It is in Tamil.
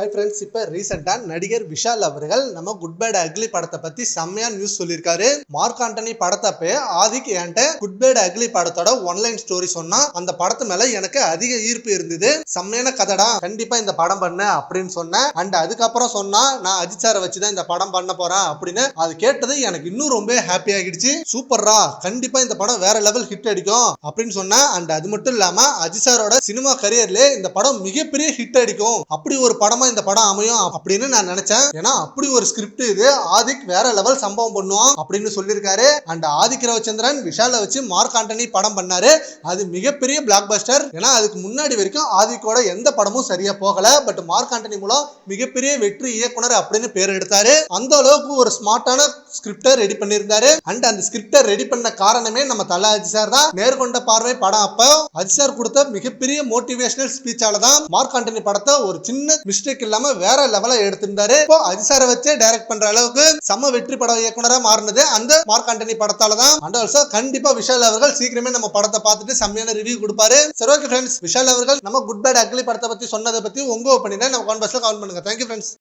ஹை ஃப்ரெண்ட்ஸ் இப்போ ரீசெண்டாக நடிகர் விஷால் அவர்கள் நம்ம குட் பேட் அக்லி படத்தை பற்றி செம்மையான நியூஸ் சொல்லியிருக்காரு. மார்க் ஆண்டனி படத்தப்பே ஆதிக் என்கிட்ட குட் பேட் அக்லி படத்தோட ஒன்லைன் ஸ்டோரி சொன்னா அந்த படத்து மேல எனக்கு அதிக ஈர்ப்பு இருந்தது. செம்மையான கதைடா கண்டிப்பா இந்த படம் பண்ண அப்படின்னு சொன்னேன். அண்ட் அதுக்கப்புறம் சொன்னா நான் அஜித் சாரை வச்சு தான் இந்த படம் பண்ண போறேன் அப்படின்னு அது கேட்டது எனக்கு இன்னும் ரொம்ப ஹாப்பி ஆகிடுச்சு. சூப்பர்ரா கண்டிப்பா இந்த படம் வேற லெவல் ஹிட் அடிக்கும் அப்படின்னு சொன்னேன். அண்ட் அது மட்டும் இல்லாம அஜித் சாரோட சினிமா கரியர்ல இந்த படம் மிகப்பெரிய ஹிட் அடிக்கும். அப்படி ஒரு படமா இந்த படம் அமையும் அப்படின்னு நான் நினைச்சேன். ஏன்னா அப்படி ஒரு ஸ்கிரிப்ட் இது. ஆதிக் வேற லெவல் சம்பவம் பண்ணுவான் அப்படின்னு சொல்லியிருக்காரு. அண்ட் ஆதிக் ரவிச்சந்திரன் விஷாலை வச்சு மார்க் ஆண்டனி படம் பண்ணாரு. அது மிகப்பெரிய பிளாக் பஸ்டர் ஏன்னா அதுக்கு முன்னாடி வரைக்கும் ஆதிக்கோட எந்த படமும் சரியா போகல. பட் மார்க் ஆண்டனி மூலம் மிகப்பெரிய வெற்றி இயக்குனர் அப்படின்னு பேர் எடுத்தாரு. அந்த அளவுக்கு ஒரு ஸ்மார்ட்டான ஸ்கிரிப்டை ரெடி பண்ணியிருந்தாரு. அண்ட் அந்த ஸ்கிரிப்டை ரெடி பண்ண காரணமே நம்ம தல அஜி சார் தான். நேர்கொண்ட பார்வை படம் அப்போ அஜி சார் கொடுத்த மிகப்பெரிய மோட்டிவேஷனல் ஸ்பீச்சால தான் மார்க் ஆண்டனி படத்தை ஒரு சின்ன மிஸ்டேக் இல்லாம வேற லெவல எடுத்திருந்தாரு. இப்போ அஜி சாரை வச்சே டைரக்ட் பண்ற அளவுக்கு செம்ம வெற்றி பட இயக்குனரா மாறினது அந்த மார்க் ஆண்டனி படத்தால தான். அண்ட் ஆல்சோ கண்டிப்பா விஷால் அவர்கள் சீக்கிரமே நம்ம படத்தை பார்த்துட்டு செம்மையான ரிவ்யூ கொடுப்பாரு. சரி ஓகே ஃப்ரெண்ட்ஸ் விஷால் அவர்கள் நம்ம குட் பேட் அக்லி படத்தை பத்தி சொன்னதை பத்தி உங்க ஒப்பீனியனை நம்ம கான்வர்ஸ்ல கால் பண்ணுங்க. Thank you friends